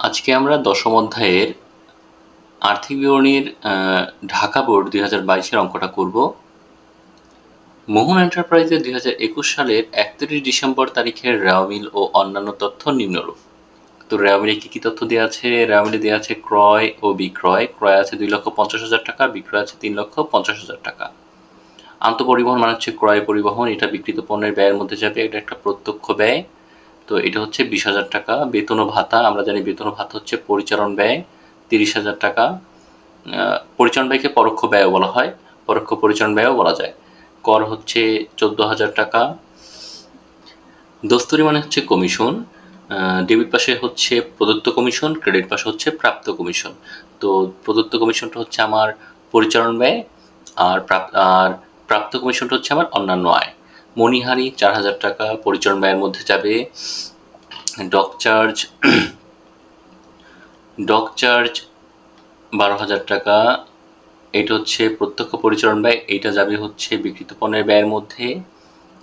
আজকে আমরা দশম অধ্যায়ের আর্থিক বিবরণীর ঢাকা বোর্ড দুই হাজার বাইশের অঙ্কটা করব। মোহন এন্টারপ্রাইজে দুই হাজার একুশ সালের একত্রিশ ডিসেম্বর তারিখের রেওয়ামিল ও অন্যান্য তথ্য নিম্নরূপ। তো রেওয়ামিলে কি কি তথ্য দেওয়া আছে? রেওয়ামিলে দেওয়া আছে ক্রয় ও বিক্রয়। ক্রয় আছে দুই লক্ষ পঞ্চাশ হাজার টাকা, বিক্রয় আছে তিন লক্ষ পঞ্চাশ হাজার টাকা। আন্তঃপরিবহন মানে হচ্ছে ক্রয় পরিবহন। এটা বিক্রিত পণ্যের ব্যয়ের মধ্যে যাবে। এটা একটা প্রত্যক্ষ ব্যয়। তো এটা হচ্ছে বিশ হাজার টাকা। বেতন ভাতা, আমরা জানি বেতন ভাতা হচ্ছে পরিচালন ব্যয়, তিরিশ হাজার টাকা। পরিচালন ব্যয়কে পরোক্ষ ব্যয় বলা হয়, পরোক্ষ পরিচালন ব্যয়ও বলা যায়। কর হচ্ছে চোদ্দ হাজার টাকা। দস্তুরি মানে হচ্ছে কমিশন। ডেবিট পাশে হচ্ছে প্রদত্ত কমিশন, ক্রেডিট পাশে হচ্ছে প্রাপ্ত কমিশন। তো প্রদত্ত কমিশনটা হচ্ছে আমার পরিচালন ব্যয় আর আর প্রাপ্ত কমিশনটা হচ্ছে আমার অন্যান্য আয়। মণিহারি চার হাজার টাকা পরিচালন ব্যয়ের মধ্যে যাবে। ডক চার্জ ডক চার্জ বারো হাজার টাকা। এটা হচ্ছে প্রত্যক্ষ পরিচালন ব্যয়, এইটা যাবে হচ্ছে বিক্রিত পণ্যের ব্যয়ের মধ্যে।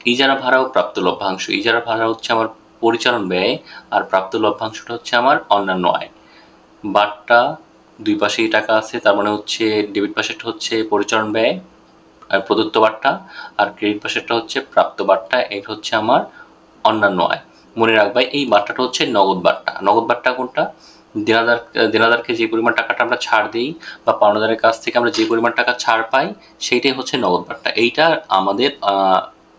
ইজারা ভাড়া ও প্রাপ্ত লভ্যাংশ, ইজারা ভাড়া হচ্ছে আমার পরিচালন ব্যয়, আর প্রাপ্ত লভ্যাংশটা হচ্ছে আমার অন্যান্য আয়। বাট্টা দুই পাশেই টাকা আছে, তার মানে হচ্ছে ডেবিট পাশেরটা হচ্ছে পরিচালন ব্যয়। আর প্রদত্ত বার্তা, আর ক্রেডিট পাশেরটা হচ্ছে প্রাপ্ত বাট্টা এটা হচ্ছে আমার অন্যান্য আয়। মনে রাখবা, এই বাট্টাটা হচ্ছে নগদ বার্তা। নগদ বার্তা কোনটা? দেনাদার দেনাদারকে যে পরিমাণ টাকাটা আমরা ছাড় দিই বা পাওনাদারের কাছ থেকে আমরা যে পরিমাণ টাকা ছাড় পাই, সেইটাই হচ্ছে নগদ বাট্টা এইটা আমাদের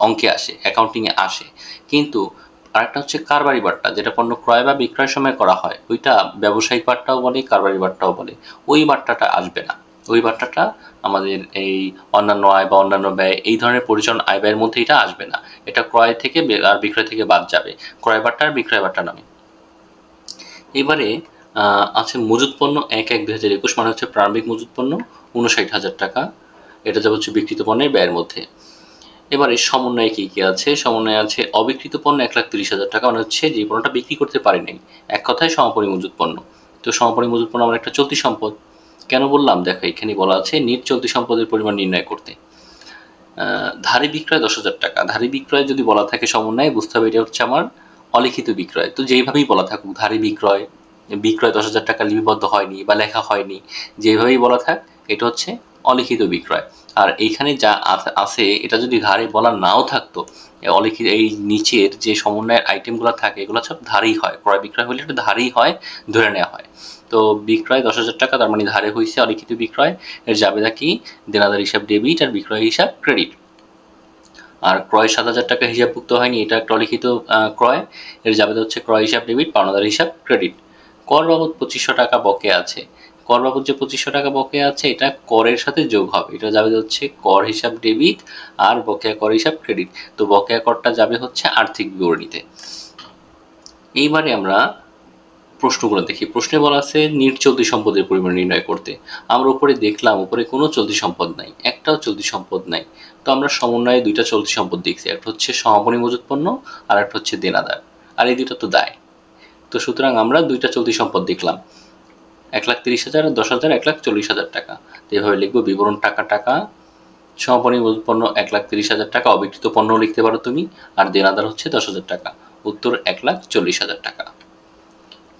অঙ্কে আসে অ্যাকাউন্টিংয়ে আসে। কিন্তু আরেকটা হচ্ছে কারবারি বার্তা, যেটা পণ্য ক্রয় বা বিক্রয়ের সময় করা হয়। ওইটা ব্যবসায়িক বাট্টাও বলে, কারবারি বাট্টাও বলে। ওই বার্তাটা আসবে না। ওই বাট্টাটা আমাদের এই অন্যান্য আয় বা অন্যান্য ব্যয়, এই ধরনের পরিচালন আয় ব্যয়ের মধ্যে এটা আসবে না। এটা ক্রয় থেকে আর বিক্রয় থেকে বাদ যাবে। ক্রয় বাট্টা আর বিক্রয় বাট্টা নামে। এবারে আছে মজুত পণ্য এক এক দুই হাজার একুশ মানে হচ্ছে প্রারম্ভিক মজুত পণ্য উনষাট হাজার টাকা। এটা যাবে হচ্ছে বিক্রিত পণ্যের ব্যয়ের মধ্যে। এবারে সমন্বয়ে কী কী আছে? সমন্বয়ে আছে অবিকৃত পণ্য এক লাখ তিরিশ হাজার টাকা মানে হচ্ছে যে পণ্যটা বিক্রি করতে পারি নাই এক কথায় সমাপনী মজুত পণ্য। তো সমাপনী মজুত পণ্য আমার একটা চলতি সম্পদ। কেন বললাম? দেখো, এখানে বলা আছে নিট চলতি সম্পদের পরিমাণ নির্ণয় করতে। ধারী বিক্রয় দশ হাজার টাকা। ধারী বিক্রয় যদি বলা থাকে সমন্বয়ে, বুঝতে হবে এটা হচ্ছে আমার অলিখিত বিক্রয়। তো যেইভাবেই বলা থাকুক, ধারী বিক্রয় বিক্রয় দশ হাজার টাকা লিপিবদ্ধ হয়নি বা লেখা হয়নি যেভাবেই বলা থাক, এটা হচ্ছে অলিখিত বিক্রয়। আর এইখানে যা আছে, এটা যদি ধারে বলা নাও থাকতো অলিখিত, এই নিচের যে সমন্বয়ের আইটেমগুলো থাকে, এগুলো সব ধারেই হয়। ক্রয় বিক্রয় হলে এটা ধারেই হয়, ধরে নেওয়া হয়। তো বিক্রয় দশ হাজার টাকা, তার মানে ধারে হয়েছে অলিখিত বিক্রয়। এর জাবেদা কি? দেনাদার হিসাব ডেবিট আর বিক্রয় হিসাব ক্রেডিট। আর ক্রয় সাত হাজার টাকা হিসাবভুক্ত হয়নি, এটা একটা অলিখিত ক্রয়। এর জাবেদা হচ্ছে ক্রয় হিসাব ডেবিট, পাওনাদার হিসাব ক্রেডিট। কর বাবদ পঁচিশশো টাকা বকে আছে। কর বাবদ যে পঁচিশশো টাকা বকে আছে, এটা করের সাথে যোগ হবে। এটা যাবে হচ্ছে কর হিসাব ডেবিট আর বকেয়া কর হিসাব ক্রেডিট। তো বকেয়া করটা যাবে হচ্ছে আর্থিক বিবরণীতে। এইবারে আমরা প্রশ্নগুলো দেখি। প্রশ্নে বলা আছে, নিট চলতি সম্পদের পরিমাণ নির্ণয় করতে। আমরা উপরে দেখলাম, উপরে কোনো চলতি সম্পদ নাই, একটাও চলতি সম্পদ নাই। তো আমরা সমন্বয়ে দুইটা চলতি সম্পদ দেখছি, একটা হচ্ছে সমাপনী মজুত পণ্য আর একটা হচ্ছে দেনাদার। আর এই দুইটা তো দায়। তো সুতরাং আমরা দুইটা চলতি সম্পদ দেখলাম। এক লাখ তিরিশ হাজার, দশ হাজার, এক লাখ চল্লিশ হাজার টাকা। তো এভাবে লিখব, বিবরণ টাকা টাকা। সমাপনী মজুত পণ্য এক লাখ তিরিশ হাজার টাকা, অবিকৃত পণ্য লিখতে পারো তুমি। আর দেনাদার হচ্ছে দশ হাজার টাকা। উত্তর এক লাখ চল্লিশ হাজার টাকা।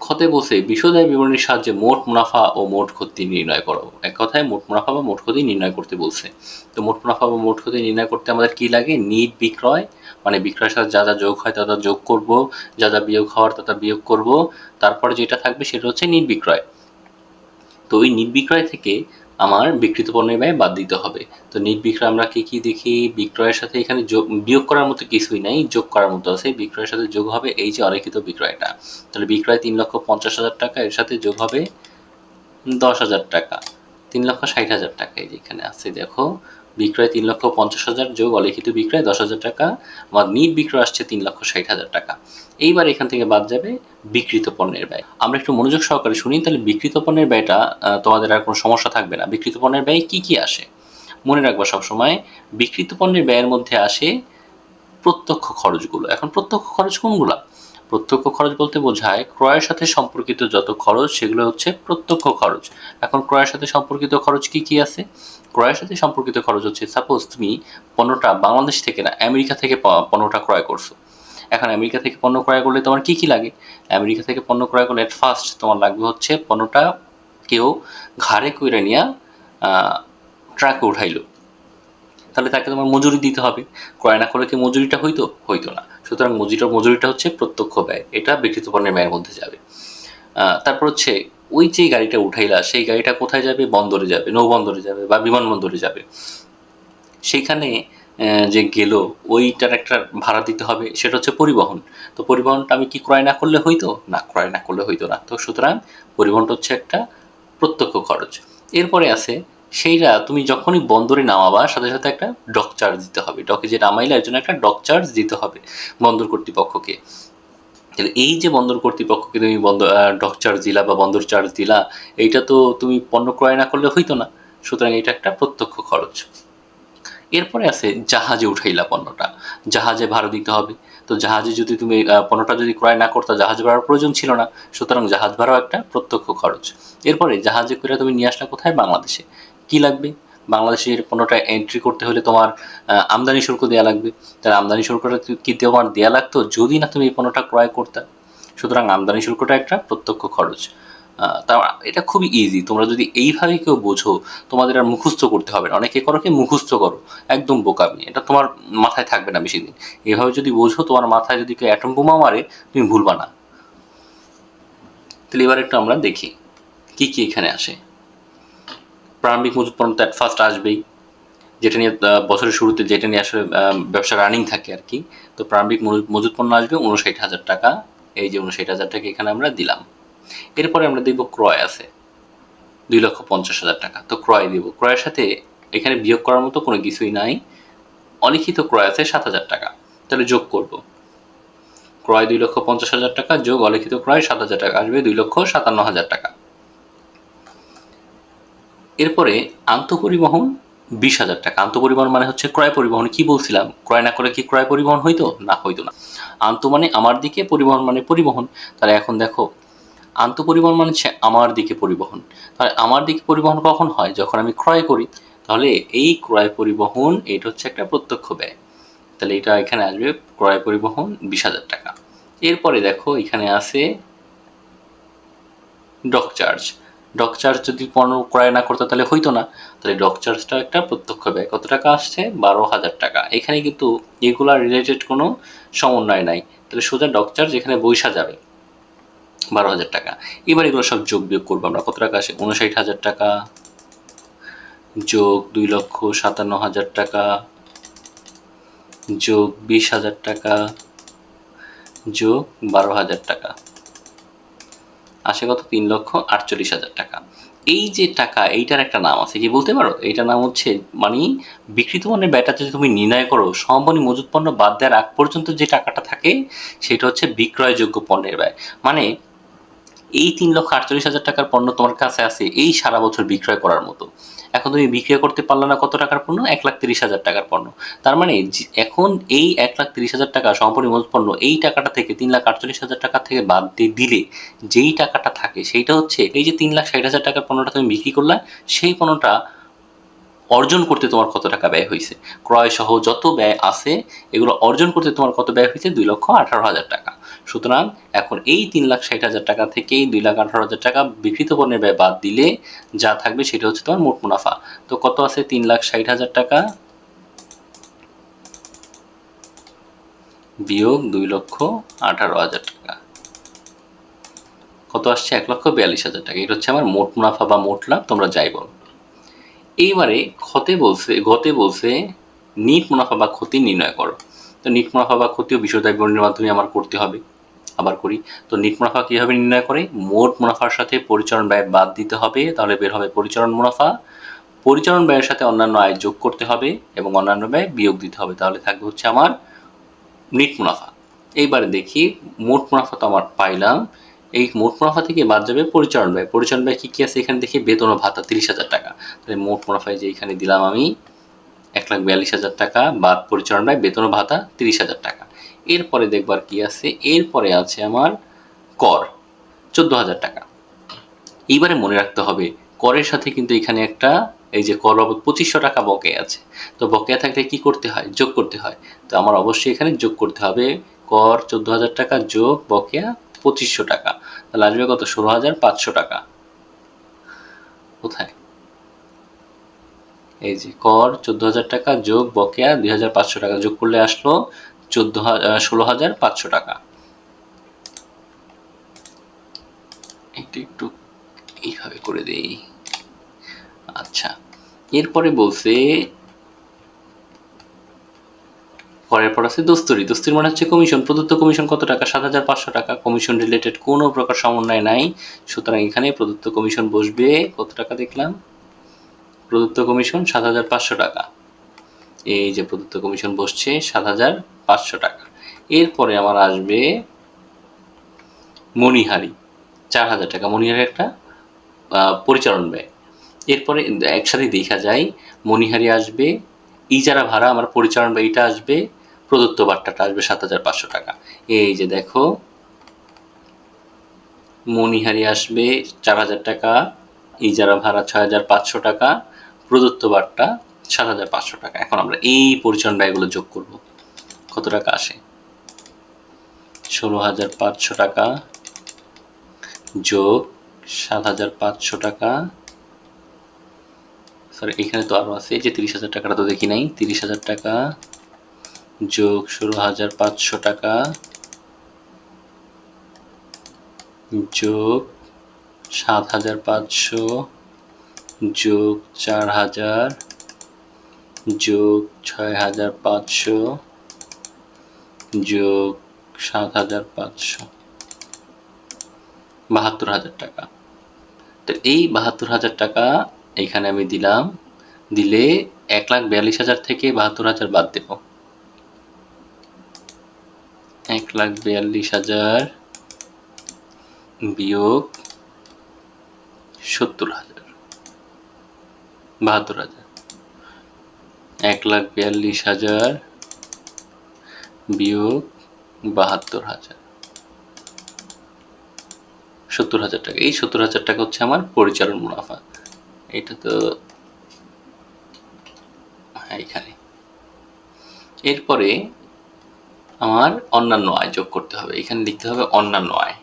ক্ষতে বসে বিশদায় বিবরণীর সাহায্যে মোট মুনাফা ও মোট ক্ষতি নির্ণয় করো। এক কথায় মোট মুনাফা বা মোট ক্ষতি নির্ণয় করতে বলছে। তো মোট মুনাফা বা মোট ক্ষতি নির্ণয় করতে আমাদের কি লাগে? নিট বিক্রয় মানে বিক্রয়ের সাথে যা যা যোগ হয় তা তা যোগ করব, যা যা বিয়োগ হওয়ার তা তা বিয়োগ করব। তারপরে যেটা থাকবে সেটা হচ্ছে নিট বিক্রয়। তো ওই নিট বিক্রয় থেকে আমার বিক্রিত পণ্যের ব্যয় বাদ দিতে হবে। তো নিট বিক্রয় আমরা কি কি দেখি? বিক্রয়ের সাথে এখানে যোগ, বিয়োগ করার মতো কিছুই নাই, যোগ করার মতো আছে। বিক্রয়ের সাথে যোগ হবে এই যে অলেখিত বিক্রয়টা। তাহলে বিক্রয় তিন লক্ষ পঞ্চাশ হাজার টাকা, এর সাথে যোগ হবে দশ হাজার টাকা। তিন লক্ষ ষাট হাজার টাকা এখানে আছে, দেখো। বিক্রয় তিন লক্ষ পঞ্চাশ হাজার, যোগ অলিখিত বিক্রয় দশ হাজার টাকা আমার নিট বিক্রয় আসছে তিন লক্ষ ষাট হাজার টাকা। এইবার এখান থেকে বাদ যাবে বিকৃত পণ্যের ব্যয়। আমরা একটু মনোযোগ সহকারে শুনি, তাহলে বিকৃত পণ্যের ব্যয়টা তোমাদের আর কোনো সমস্যা থাকবে না। বিকৃত পণ্যের ব্যয় কি কি আসে? মনে রাখবা সবসময়, বিকৃত পণ্যের ব্যয়ের মধ্যে আসে প্রত্যক্ষ খরচগুলো। এখন প্রত্যক্ষ খরচ কোনগুলো? প্রত্যক্ষ খরচ বলতে বোঝায় ক্রয়ের সাথে সম্পর্কিত যত খরচ, সেগুলো হচ্ছে প্রত্যক্ষ খরচ। এখন ক্রয়ের সাথে সম্পর্কিত খরচ কি কি আছে? ক্রয়ের সাথে সম্পর্কিত খরচ হচ্ছে সাপোজ তুমি পণ্যটা বাংলাদেশ থেকে না, আমেরিকা থেকে পণ্যটা ক্রয় করছ। এখন আমেরিকা থেকে পণ্য ক্রয় করলে তোমার কি কি লাগে? আমেরিকা থেকে পণ্য ক্রয় করলে ফার্স্ট তোমার লাগবে হচ্ছে পণ্যটা কেউ ঘাড়ে কইরা নিয়ে ট্রাকে উঠাইলো। তাহলে তাকে তোমার মজুরি দিতে হবে। ক্রয় না করলে কি মজুরিটা হইতো? হইতো না। সুতরাং মজুরিটা মজুরিটা হচ্ছে প্রত্যক্ষ ব্যয়। এটা বিকৃত পণ্যের ব্যয়ের মধ্যে যাবে। তারপর হচ্ছে ওই যে গাড়িটা উঠাইলা, সেই গাড়িটা কোথায় যাবে? বন্দরে যাবে, নৌবন্দরে যাবে বা বিমানবন্দরে যাবে। সেইখানে যে গেল, ওইটার একটা ভাড়া দিতে হবে, সেটা হচ্ছে পরিবহন। তো পরিবহনটা আমি কি ক্রয় না করলে হইতো? না, ক্রয় না করলে হইতো না। তো সুতরাং পরিবহনটা হচ্ছে একটা প্রত্যক্ষ খরচ। এরপরে আছে, সেইটা তুমি যখনই বন্দরে নামাবা, সাথে সাথে একটা ডক চার্জ দিতে হবে। ডকে যে নামাইলে, এর জন্য একটা ডক চার্জ দিতে হবে বন্দর কর্তৃপক্ষকে। তাহলে এই যে বন্দর কর্তৃপক্ষকে তুমি বন্দর ডক চার্জ দিলা বা বন্দর চার্জ দিলা, এইটা তো তুমি পণ্য ক্রয় না করলে হইতো না। সুতরাং এটা একটা প্রত্যক্ষ খরচ। এরপরে আছে জাহাজে উঠাইলা পণ্যটা। জাহাজে ভাড়া দিতে হবে। তো জাহাজে যদি তুমি পণ্যটা যদি ক্রয় না করতে, জাহাজ ভাড়ার প্রয়োজন ছিল না। সুতরাং জাহাজ ভাড়াও একটা প্রত্যক্ষ খরচ। এরপরে জাহাজে করে তুমি নিয়ে আসলা কোথায়? বাংলাদেশে। কি লাগবে? বাংলাদেশের পণ্যটা এন্ট্রি করতে হলে তোমার আমদানি শুল্ক দেওয়া লাগবে। তাহলে আমদানি শুল্কটা কি- তোমার দেওয়া লাগতো? যদি না তুমি এই পণ্যটা ক্রয় করতে। সুতরাং আমদানি শুল্কটা একটা প্রত্যক্ষ খরচ। তা এটা খুবই ইজি তোমরা যদি এইভাবে কেউ বোঝো, তোমাদের আর মুখস্থ করতে হবে না। অনেকে করো কি, মুখস্থ করো। একদম বোকামি। এটা তোমার মাথায় থাকবে না বেশি দিন। এভাবে যদি বোঝো, তোমার মাথায় যদি কেউ অ্যাটম বোমা মারে, তুমি ভুলবা না। তাহলে এবার একটু আমরা দেখি, কি কি এখানে আসে। প্রারম্ভিক মজুত পণ্য তো ফার্স্ট আসবেই। যেটা নিয়ে বছরের শুরুতে যেটা নিয়ে আসলে ব্যবসা রানিং থাকে আর কি, তো প্রারম্ভিক মজুত পণ্য আসবে উনষাট হাজার টাকা। এই যে উনষাট হাজার টাকা এখানে আমরা দিলাম। এরপরে আমরা দেখব ক্রয় আছে দুই লক্ষ পঞ্চাশ হাজার টাকা। তো ক্রয় দিব। ক্রয়ের সাথে এখানে বিয়োগ করার মতো কোনো কিছুই নাই। অলিখিত ক্রয় আছে সাত হাজার টাকা। তাহলে যোগ করব। ক্রয় দুই লক্ষ পঞ্চাশ হাজার টাকা, যোগ অলিখিত ক্রয় সাত হাজার টাকা। আসবে দুই লক্ষ সাতান্ন হাজার টাকা। এরপরে আন্তঃপরিবহন বিশ হাজার টাকা। আন্তঃপরিবহন মানে হচ্ছে ক্রয় পরিবহন। কি বলছিলাম? ক্রয় না করে কি ক্রয় পরিবহন হইতো? না হইতো না। আন্ত মানে আমার দিকে, পরিবহন মানে পরিবহন। তাহলে এখন দেখো আন্ত পরিবহন মানে হচ্ছে আমার দিকে পরিবহন। তাহলে আমার দিকে পরিবহন কখন হয়? যখন আমি ক্রয় করি, তাহলে এই ক্রয় পরিবহন এটা হচ্ছে একটা প্রত্যক্ষ ব্যয়। তাহলে এটা এখানে আসবে, ক্রয় পরিবহন বিশ হাজার টাকা। এরপরে দেখো, এখানে আছে ডক চার্জ। ডক চার্জ যদি পণ্য ক্রয় না করতো, তাহলে হইতো না। তাহলে ডক চার্জটা একটা প্রত্যক্ষ ব্যয়। কত টাকা আসছে? বারো হাজার টাকা। এখানে কিন্তু এগুলা রিলেটেড কোনো সমন্বয় নাই। তাহলে সোজা ডক চার্জ এখানে বৈশা যাবে। বারো হাজার টাকা। এবার এগুলো সব যোগ বিয়োগ করব আমরা। কত টাকা আসে? উনষাট হাজার টাকা। যোগ দুই লক্ষ সাতান্ন হাজার টাকা। যোগ বিশ হাজার টাকা। যোগ বারো হাজার টাকা। আসে কত? তিন লক্ষ আটচল্লিশ হাজার টাকা। এই যে টাকা, এইটার একটা নাম আছে। কি বলতে পারো, এইটার নাম হচ্ছে মানে বিকৃত মানের ব্যয়টা যদি তুমি নির্ণয় করো সম্পন্ন মজুত পণ্য বাদ দেওয়ার আগ পর্যন্ত যে টাকাটা থাকে, সেটা হচ্ছে বিক্রয়যোগ্য পণ্যের ব্যয়। মানে এই তিন লক্ষ আটচল্লিশ হাজার টাকার পণ্য তোমার কাছে আছে, এই সারা বছর বিক্রয় করার মতো। এখন তুমি বিক্রিয়া করতে পারলে না কত টাকার পণ্য? এক লাখ তিরিশ হাজার টাকার পণ্য। তার মানে এখন এই এক লাখ তিরিশ হাজার টাকা সম্পূর্ণ মজুত পণ্য, এই টাকাটা থেকে তিন লাখ আটচল্লিশ হাজার টাকা থেকে বাদ দিয়ে দিলে যেই টাকাটা থাকে, সেইটা হচ্ছে এই যে তিন লাখ ষাট হাজার টাকার পণ্যটা তুমি বিক্রি করলে, সেই পণ্যটা অর্জন করতে তোমার কত টাকা ব্যয় হয়েছে ক্রয় সহ যত ব্যয় আছে, এগুলো অর্জন করতে তোমার কত ব্যয় হয়েছে দুই লক্ষ আঠারো হাজার টাকা। সুতরাং এখন এই তিন লাখ ষাট হাজার টাকা থেকেই দুই লাখ আঠারো হাজার টাকা বিকৃত পণ্যের ব্যয় বাদ দিলে যা থাকবে সেটা হচ্ছে তোমার মোট মুনাফা। তো কত আছে তিন লাখ ষাট হাজার টাকা? বিয়োগ দুই লক্ষ আঠারো হাজার টাকা। কত আসছে? এক লক্ষ বিয়াল্লিশ হাজার টাকা। এটা হচ্ছে আমার মোট মুনাফা বা মোট লাভ, তোমরা যাই বলো। এইবারে ক্ষতে বলছে গতে বলছে, নিট মুনাফা বা ক্ষতি নির্ণয় করো। তো নিট মুনাফা বা ক্ষতিও বিষয়দায় বিবরণীর মাধ্যমে আমার করতে হবে, আবার করি। তো নিট মুনাফা কীভাবে নির্ণয় করে? মোট মুনাফার সাথে পরিচালন ব্যয় বাদ দিতে হবে, তাহলে বের হবে পরিচালন মুনাফা। পরিচালন ব্যয়ের সাথে অন্যান্য আয় যোগ করতে হবে এবং অন্যান্য ব্যয় বিয়োগ দিতে হবে, তাহলে থাকবে হচ্ছে আমার নিট মুনাফা। এইবারে দেখি, মোট মুনাফা তো আমার পাইলাম। এই মোট মুনাফা থেকে বাদ যাবে পরিচালন ব্যয়। পরিচালন ব্যয় কি কি আছে? এখানে দেখি বেতন ও ভাতা তিরিশ হাজার টাকা। তাহলে মোট মুনাফায় যে এখানে দিলাম আমি এক লাখ বিয়াল্লিশ হাজার টাকা, বাদ পরিচালন ব্যয়, বেতন ও ভাতা তিরিশ হাজার টাকা। এরপরে দেখবার কি আছে। এরপরে আছে আমার কর, চোদ্দ হাজার টাকা। এইবারে মনে রাখতে হবে, করের সাথে কিন্তু এখানে একটা এই যে কর বাবদ পঁচিশশো টাকা বকেয়া আছে। তো বকেয়া থাকলে কি করতে হয়? যোগ করতে হয়। তো আমার অবশ্যই এখানে যোগ করতে হবে। কর চোদ্দ হাজার টাকা যোগ বকেয়া পঁচিশশো টাকা। তাহলে আসবে কত? ষোলো হাজার পাঁচশো টাকা। কোথায়? এই যে, কর চোদ্দ হাজার টাকা, যোগ বকেয়া দুই হাজার পাঁচশো টাকা। যোগ করলে আসলো চোদ্দ ষোলো হাজার পাঁচশো টাকা। একটু একটু এইভাবে করে দেই। আচ্ছা এরপরে বলছে পরের পর আছে দোস্তরি। দোস্তরি মানে হচ্ছে কমিশন প্রদত্ত কমিশন কত টাকা? সাত হাজার পাঁচশো টাকা। কমিশন রিলেটেড কোনো প্রকার সমন্বয় নাই। সুতরাং এখানে প্রদত্ত কমিশন বসবে কত টাকা দেখলাম? প্রদত্ত কমিশন সাত হাজার পাঁচশো টাকা। এই যে প্রদত্ত কমিশন বসছে সাত হাজার পাঁচশো টাকা। এরপরে আমার আসবে মণিহারি। চার হাজার টাকা। মণিহারি একটা পরিচালন ব্যয়। এরপরে একসাথে দেখা যায়। মণিহারি আসবে ইজারা ভাড়া আমার পরিচালন ব্যয়টা আসবে প্রদত্ত বাট্টাটা আসবে সাত হাজার পাঁচশো টাকা। এই যে দেখো, মণিহারি আসবে চার হাজার টাকা, ইজারা ভাড়া ছয় হাজার পাঁচশো টাকা, প্রদত্ত বাট্টা সাত হাজার পাঁচশো টাকা। এখন আমরা এই পরিচালন ব্যয়গুলো যোগ করব। কত টাকা আসে? ষোলো হাজার পাঁচশো টাকা যোগ সাত হাজার পাঁচশো টাকা। সরি এখানে তো আরও আছে যে তিরিশ হাজার টাকাটা তো দেখি নাই। তিরিশ হাজার টাকা যোগ ষোলো হাজার পাঁচশো টাকা। যোগ সাত হাজার পাঁচশো, যোগ চার হাজার, যোগ ছয় হাজার পাঁচশো, যোগ সাত হাজার পাঁচশো। বাহাত্তর হাজার টাকা। তো এই বাহাত্তর হাজার টাকা এখানে আমি দিলাম। দিলে এক লাখ বিয়াল্লিশ হাজার থেকে বাহাত্তর হাজার বাদ দেব। এক লাখ বিয়াল্লিশ হাজার বিয়োগ সত্তর হাজার, বাহাত্তর হাজার। এক লাখ বিয়াল্লিশ হাজার বিয়োগ বাহাত্তর হাজার। সত্তর হাজার টাকা। এই সত্তর হাজার টাকা হচ্ছে আমার পরিচালন মুনাফা। এটা তো হ্যাঁ এখানে। এরপরে আমার অন্যান্য আয় যোগ করতে হবে। এখানে লিখতে হবে অন্যান্য আয়।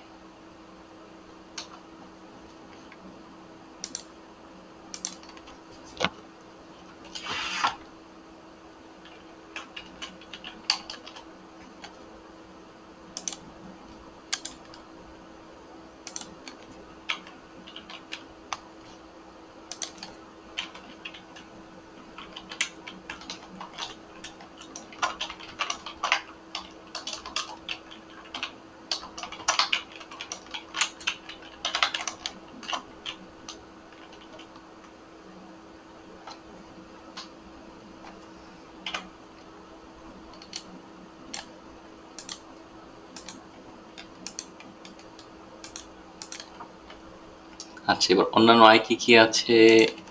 আচ্ছা এবার অন্যান্য আয় কি কি আছে?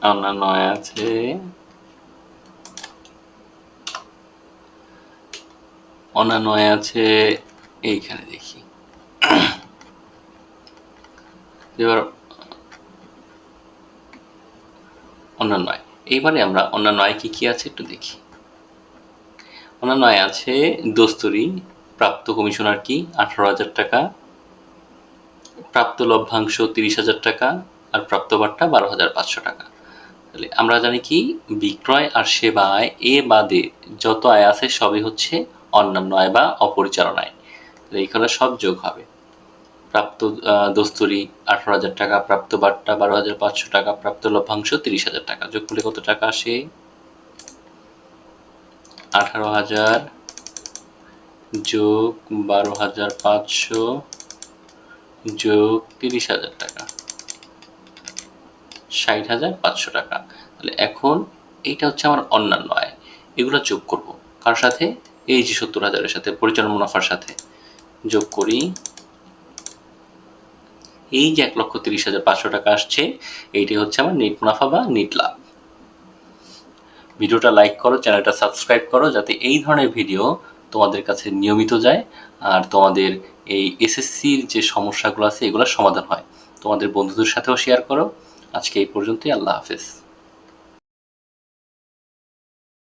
অন্যান্য আয় আছে। অন্যান্য আয় আছে, এইখানে দেখি। এবার অন্যান্য আয়। এইবারে আমরা অন্যান্য আয় কি কি আছে একটু দেখি। অন্যান্য আয় আছে, দোস্তরি, প্রাপ্ত কমিশনার কি? আঠারো হাজার টাকা। প্রাপ্ত লভ্যাংশ তিরিশ হাজার টাকা আর প্রাপ্ত বার্তা বারো হাজার পাঁচশো টাকা। তাহলে আমরা জানি কি? বিক্রয় আর সেবা আয়, এ বাদে যত আয় আছে সবই হচ্ছে অন্যান্য আয় বা অপরিচালনায় তাহলে এইখানে সব যোগ হবে। প্রাপ্ত দস্তুরি আঠারো হাজার টাকা, প্রাপ্ত বার্তা বারো হাজার পাঁচশো টাকা, প্রাপ্ত লভ্যাংশ তিরিশ হাজার টাকা। যোগ করলে কত টাকা আসে? আঠারো হাজার যোগ বারো হাজার পাঁচশো যোগ তিরিশ হাজার টাকা। ষাট হাজার পাঁচশো টাকা। তাহলে এখন এইটা হচ্ছে আমার অন্যান্য আয়। এগুলো যোগ করব। কার সাথে? এই যে সত্তর হাজারের সাথে, পরিচালনা মুনাফার সাথে। যোগ করি। এই যে এক লক্ষ তিরিশ হাজার পাঁচশো টাকা আসছে, এইটাই হচ্ছে আমার নেট মুনাফা বা নেট লাভ। ভিডিওটা লাইক করো, চ্যানেলটা সাবস্ক্রাইব করো, যাতে এই ধরনের ভিডিও তোমাদের কাছে নিয়মিত যায়, আর তোমাদের এই এসএসসির যে সমস্যাগুলো আছে, এগুলোর সমাধান হয়। তোমাদের বন্ধুদের সাথেও শেয়ার করো। আজকে এই পর্যন্তই, আল্লাহ হাফেজ।